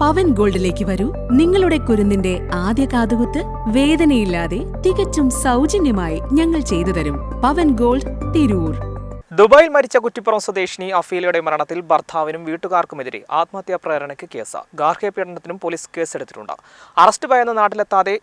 പവൻ ഗോൾഡിലേക്ക് വരൂ. നിങ്ങളുടെ കുരുന്നിന്റെ ആദ്യ കാതുകുത്ത് വേദനയില്ലാതെ തികച്ചും സൗജന്യമായി ഞങ്ങൾ ചെയ്തു തരും. പവൻ ഗോൾഡ് തിരൂർ. ദുബായിൽ മരിച്ച കുറ്റിപ്പുറം സ്വദേശിനി അഫീലയുടെ മരണത്തിൽ ഭർത്താവിനും വീട്ടുകാർക്കുമെതിരെ ആത്മഹത്യാ പ്രേരണയ്ക്ക് കേസ്. ഗാർഹിക പീഡനത്തിനും പോലീസ് കേസെടുത്തിട്ടുണ്ട്. അറസ്റ്റ് ഭയന്ന് നാട്ടിലെത്താതെ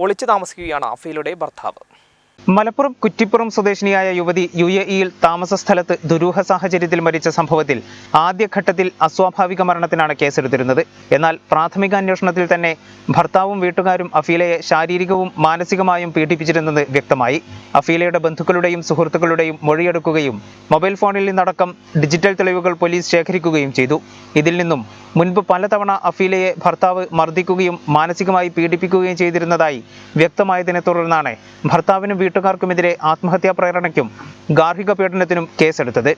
ഒളിച്ചു താമസിക്കുകയാണ് അഫീലയുടെ ഭർത്താവ്. മലപ്പുറം കുറ്റിപ്പുറം സ്വദേശിനിയായ യുവതി യു എ ഇയിൽ താമസ സ്ഥലത്ത് ദുരൂഹ സാഹചര്യത്തിൽ മരിച്ച സംഭവത്തിൽ ആദ്യഘട്ടത്തിൽ അസ്വാഭാവിക മരണത്തിനാണ് കേസെടുത്തിരുന്നത്. എന്നാൽ പ്രാഥമിക അന്വേഷണത്തിൽ തന്നെ ഭർത്താവും വീട്ടുകാരും അഫീലയെ ശാരീരികവും മാനസികമായും പീഡിപ്പിച്ചിരുന്നത് വ്യക്തമായി. അഫീലയുടെ ബന്ധുക്കളുടെയും സുഹൃത്തുക്കളുടെയും മൊഴിയെടുക്കുകയും മൊബൈൽ ഫോണിൽ നിന്നടക്കം ഡിജിറ്റൽ തെളിവുകൾ പോലീസ് ശേഖരിക്കുകയും ചെയ്തു. ഇതിൽ നിന്നും മുൻപ് പലതവണ അഫീലയെ ഭർത്താവ് മർദ്ദിക്കുകയും മാനസികമായി പീഡിപ്പിക്കുകയും ചെയ്തിരുന്നതായി വ്യക്തമായതിനെ തുടർന്നാണ് ഭർത്താവിനും വീട്ടുകാർക്കുമെതിരെ ആത്മഹത്യാ പ്രേരണയ്ക്കും ഗാർഹിക പീഡനത്തിനും കേസെടുത്തത്.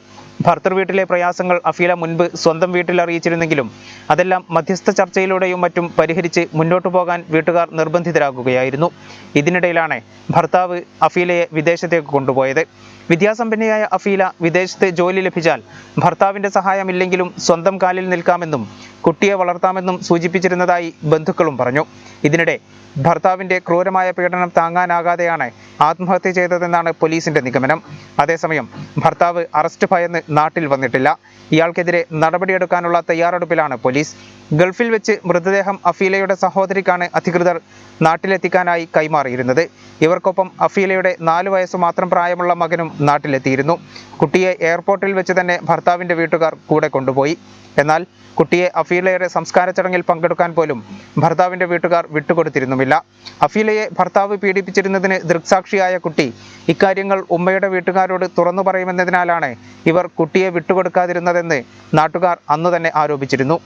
ഭർത്തൃ വീട്ടിലെ പ്രയാസങ്ങൾ അഫീല മുൻപ് സ്വന്തം വീട്ടിൽ അറിയിച്ചിരുന്നെങ്കിലും അതെല്ലാം മധ്യസ്ഥ ചർച്ചയിലൂടെയും മറ്റും പരിഹരിച്ച് മുന്നോട്ടു പോകാൻ വീട്ടുകാർ നിർബന്ധിതരാകുകയായിരുന്നു. ഇതിനിടയിലാണ് ഭർത്താവ് അഫീലയെ വിദേശത്തേക്ക് കൊണ്ടുപോയത്. വിദ്യാസമ്പന്നയായ അഫീല വിദേശത്ത് ജോലി ലഭിച്ചാൽ ഭർത്താവിന്റെ സഹായമില്ലെങ്കിലും സ്വന്തം കാലിൽ നിൽക്കാമെന്നും കുട്ടിയെ വളർത്താമെന്നും സൂചിപ്പിച്ചിരുന്നതായി ബന്ധുക്കളും പറഞ്ഞു. ഇതിനിടെ ഭർത്താവിന്റെ ക്രൂരമായ പീഡനം താങ്ങാനാകാതെയാണ് ആത്മഹത്യ ചെയ്തതെന്നാണ് പോലീസിന്റെ നിഗമനം. അതേസമയം ഭർത്താവ് അറസ്റ്റ് ഭയന്ന് നാട്ടിൽ വന്നിട്ടില്ല. ഇയാൾക്കെതിരെ നടപടിയെടുക്കാനുള്ള തയ്യാറെടുപ്പിലാണ് പോലീസ്. ഗൾഫിൽ വെച്ച് മൃതദേഹം അഫീലയുടെ സഹോദരിക്കാണ് അധികൃതർ നാട്ടിലെത്തിക്കാനായി കൈമാറിയിരുന്നത്. ഇവർക്കൊപ്പം അഫീലയുടെ നാലു വയസ്സ് മാത്രം പ്രായമുള്ള മകനും നാട്ടിലെത്തിയിരുന്നു. കുട്ടിയെ എയർപോർട്ടിൽ വെച്ച് തന്നെ ഭർത്താവിന്റെ വീട്ടുകാർ കൂടെ കൊണ്ടുപോയി. എന്നാൽ കുട്ടിയെ അഫീലയുടെ സംസ്കാര ചടങ്ങിൽ പങ്കെടുക്കാൻ പോലും ഭർത്താവിന്റെ വീട്ടുകാർ വിട്ടുകൊടുത്തിരുന്നുമില്ല. അഫീലയെ ഭർത്താവ് പീഡിപ്പിച്ചിരുന്നതിന് ദൃക്സാക്ഷിയായ കുട്ടി ഇക്കാര്യങ്ങൾ ഉമ്മയുടെ വീട്ടുകാരോട് തുറന്നു പറയുമെന്നതിനാലാണ് ഇവർ കുട്ടിയെ വിട്ടുകൊടുക്കാതിരുന്നതെന്ന് നാട്ടുകാർ അന്നു തന്നെ ആരോപിച്ചിരുന്നു.